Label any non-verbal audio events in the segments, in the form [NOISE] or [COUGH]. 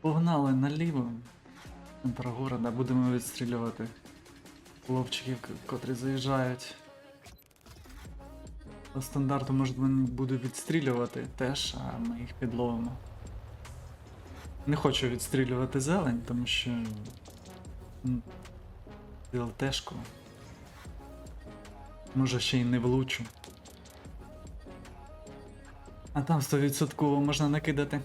Погнали наліво. Центр города, будемо відстрілювати хлопчиків, котрі заїжджають. По стандарту, може, вони будуть відстрілювати теж, а ми їх підловимо. Не хочу відстрілювати зелень, тому що. м, ЛТшку. Може ще й не влучу. А там 100% можна накидати.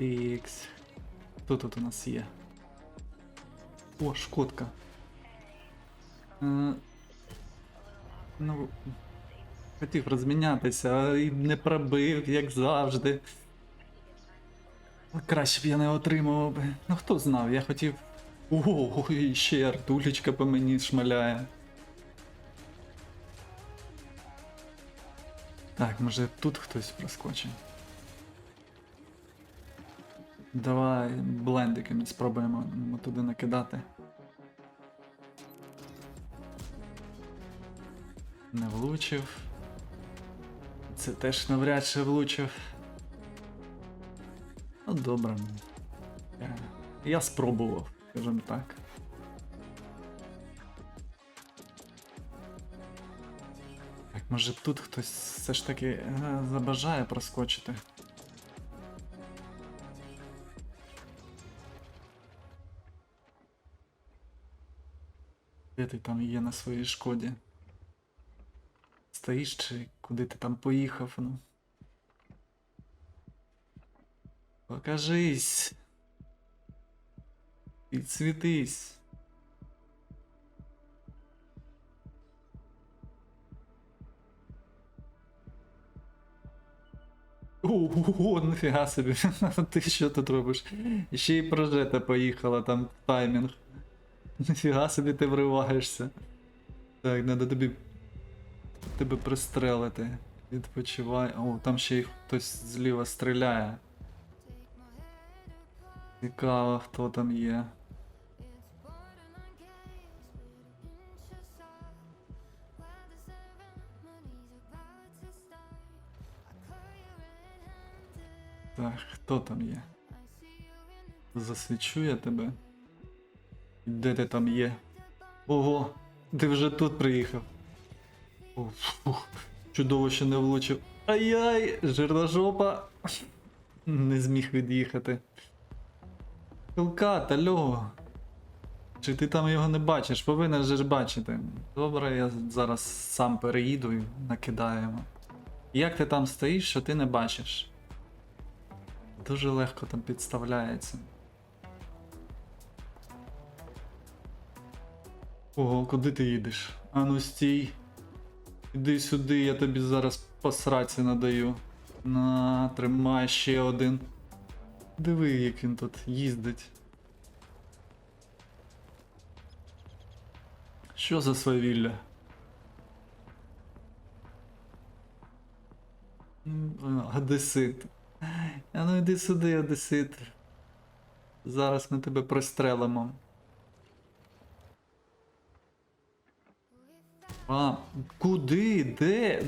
Ікс. Хто тут у нас є? О, шкодка. Е, ну, хотів розмінятися, а і не пробив, як завжди. Краще б я не отримував би. Ну хто знав, я хотів. Ого, і ще артулечка по мені шмаляє. Так, може тут хтось проскочить. Давай блендиками спробуємо туди накидати. Не влучив. Це теж навряд чи влучив. Ну добре. Я, я спробував, скажімо так. Так, може тут хтось все ж таки е, забажає проскочити. Де ти там є на своїй шкоді? Стоїш чи куди ти там поїхав? Ну? Покажись. Підсвітись. Ого, нафіга собі. [LAUGHS] Ти що тут робиш? Ще й прожета поїхала там таймінг. Нафіга собі ти вриваєшся. Так, треба тобі. Тебе пристрелити. Відпочивай. О, там ще й хтось зліва стріляє. Цікаво, хто там є. Так, хто там є? Засвічу я тебе. Де ти там є? Ого, ти вже тут приїхав. О, фух, чудово, що не влучив. Ай-яй, жирна жопа. Не зміг від'їхати. Хилкат, алло. Чи ти там його не бачиш? Повинен же ж бачити. Добре, я зараз сам переїду і накидаємо. Як ти там стоїш, що ти не бачиш? Дуже легко там підставляється. Ого, куди ти їдеш? Ану стій. Іди сюди, я тобі зараз по сраці надаю. На, тримай ще один. Диви, як він тут їздить. Що за свавілля? А, Одесит. А ну йди сюди, Одесит. Зараз ми тебе пристрелимо. А, куди? Де?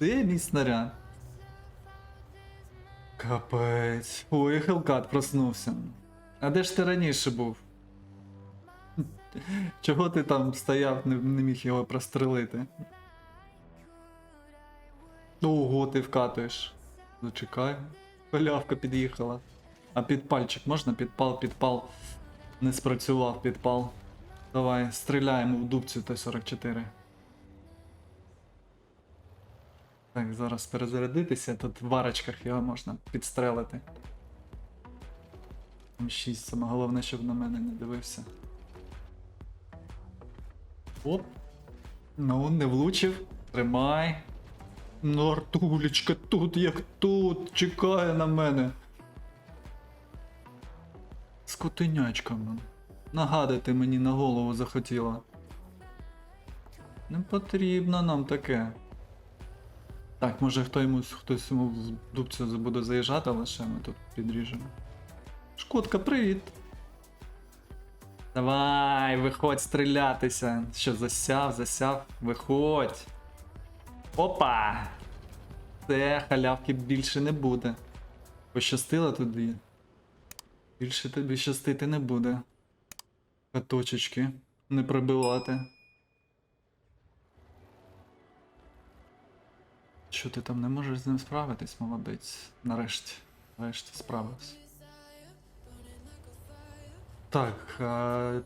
Де мій снаряд? Капець. Ой, Хелкат проснувся. А де ж ти раніше був? Чого ти там стояв, не, не міг його прострелити? Ого, ти вкатуєш. Зачекай. Халявка під'їхала. А підпальчик можна? Підпал, підпал. Не спрацював підпал. Давай, стріляємо в дубцю Т-44. Так, зараз перезарядитися, тут в варочках його можна підстрелити. М6, саме головне, щоб на мене не дивився. Оп. Ну, не влучив. Тримай. Ну, Артулечка, тут як тут. Чекає на мене. Скотинячка, man. Нагадати мені на голову захотіла. Не потрібно нам таке. Так, може хто йому, хтось йому в дубцю буде заїжджати, але ще ми тут підріжемо. Шкодка, привіт! Давай, виходь стрілятися. Що, засяв, засяв, виходь. Опа! Це халявки більше не буде. Пощастило тобі. Більше тобі щастити не буде. Каточечки. Не пробивати. Що ти там не можеш з ним справитись, молодець? Нарешті. Нарешті справився. Так, а...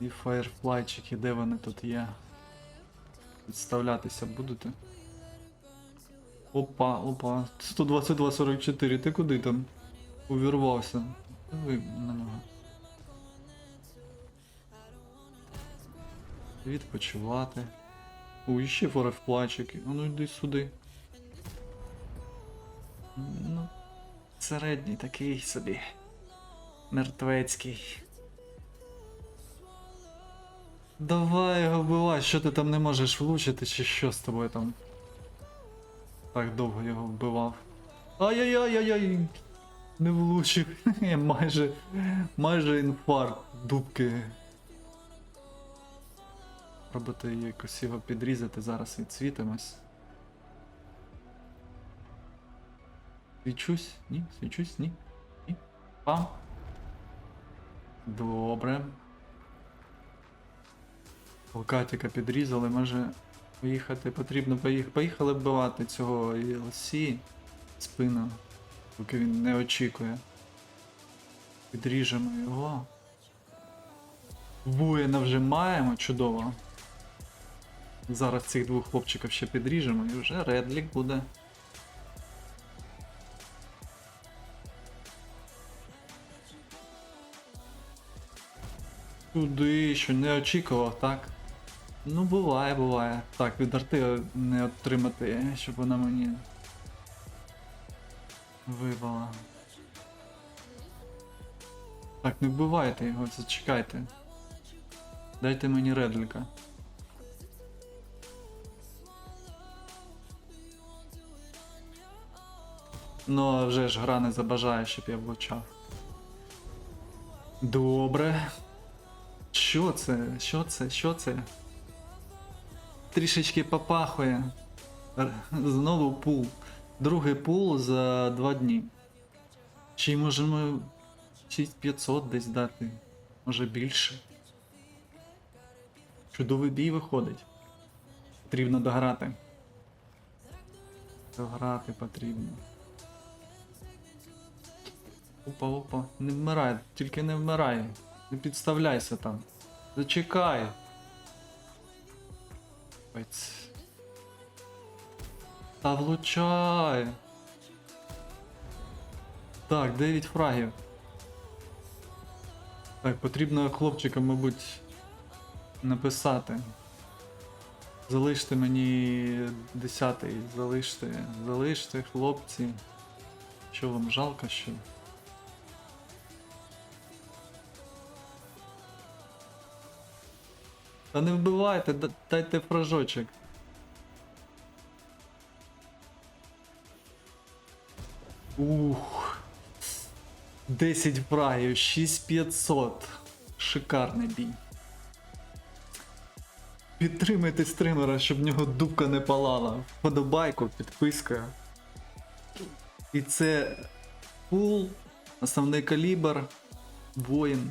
і фаєрфлайчики, де вони тут є? Підставлятися будете? Опа, опа. 122.44, ти куди там? Увірвався. Диви на нього. Відпочивати. О, і ще фаєрфлайчики. А ну йди сюди. Ну, середній такий собі. Мертвецький. Давай його вбивай, що ти там не можеш влучити, чи що з тобою там? Так довго його вбивав. Ай-яй-яй-яй-яй! Не влучив. [LAUGHS] майже. майже інфаркт дубки. Пробувати якось його підрізати, зараз відсвітимось. Свічусь? Ні? Свічусь? Ні? Ні? Пам. Добре. Локатіка підрізали, може поїхати потрібно поїхати. Поїхали вбивати цього ELC спину, поки він не очікує. Підріжемо його. Воїна вже маємо, чудово. Зараз цих двох хлопчиків ще підріжемо і вже редлік буде. Туди, що не очікував, так? Ну, буває, буває. Так, від арти не отримати, щоб вона мені вибила. Так, не вбивайте його, зачекайте. Дайте мені редліка. Ну, а вже ж гра не забажає, щоб я влучав. Добре. Що це? Що це? Що це? Трішечки попахує. Знову пул. Другий пул за два дні. Чи можемо 6500 десь дати? Може більше. Чудовий бій виходить. Потрібно дограти. Дограти потрібно. Опа, опа, не вмирай, тільки не вмирай. Не підставляйся там. Зачекай. Та влучай. Так, 9 фрагів. Так, потрібно хлопчикам, мабуть, написати. Залиште мені 10 залиште, залиште, хлопці. Що вам жалко, що? Та не вбивайте, дайте фражочок. Ух. 10 фрагів, 6500. Шикарний бій. Підтримайте стримера, щоб в нього дубка не палала. Вподобайку, підписка. І це пул, основний калібр, воїн.